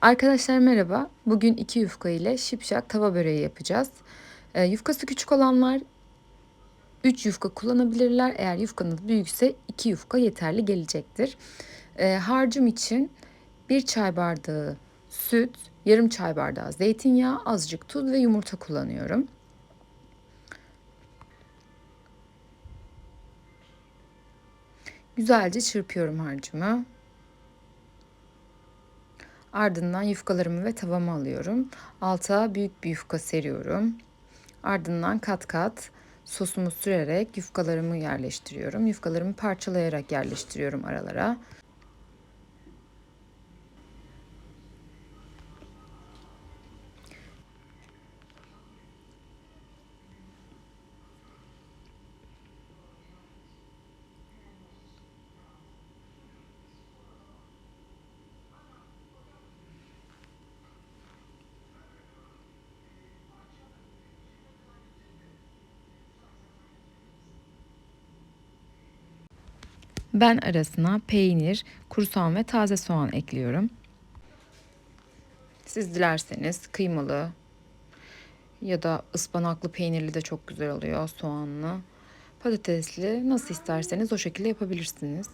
Arkadaşlar merhaba. Bugün iki yufka ile şipşak tava böreği yapacağız. Ee, yufkası küçük olanlar 3 yufka kullanabilirler. Eğer yufkanız büyükse 2 yufka yeterli gelecektir. Ee, harcım için 1 çay bardağı süt, yarım çay bardağı zeytinyağı, azıcık tuz ve yumurta kullanıyorum. Güzelce çırpıyorum harcımı. Ardından yufkalarımı ve tavamı alıyorum. Alta büyük bir yufka seriyorum. Ardından kat kat sosumu sürerek yufkalarımı yerleştiriyorum. Yufkalarımı parçalayarak yerleştiriyorum aralara. Ben arasına peynir, kuru soğan ve taze soğan ekliyorum. Siz dilerseniz kıymalı ya da ıspanaklı peynirli de çok güzel oluyor soğanlı. Patatesli nasıl isterseniz o şekilde yapabilirsiniz.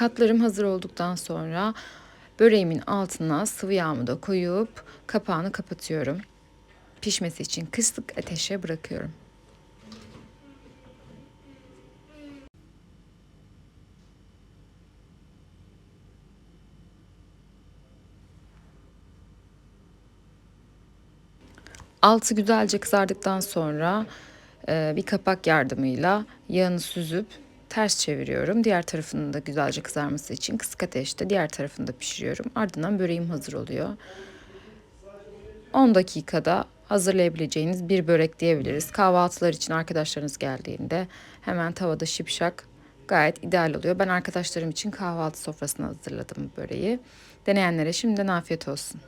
Katlarım hazır olduktan sonra böreğimin altına sıvı yağımı da koyup kapağını kapatıyorum. Pişmesi için kısık ateşe bırakıyorum. Altı güzelce kızardıktan sonra bir kapak yardımıyla yağını süzüp ters çeviriyorum. Diğer tarafının da güzelce kızarması için kısık ateşte diğer tarafını da pişiriyorum. Ardından böreğim hazır oluyor. 10 dakikada hazırlayabileceğiniz bir börek diyebiliriz. Kahvaltılar için arkadaşlarınız geldiğinde hemen tavada şipşak gayet ideal oluyor. Ben arkadaşlarım için kahvaltı sofrasına hazırladım böreği. Deneyenlere şimdiden afiyet olsun.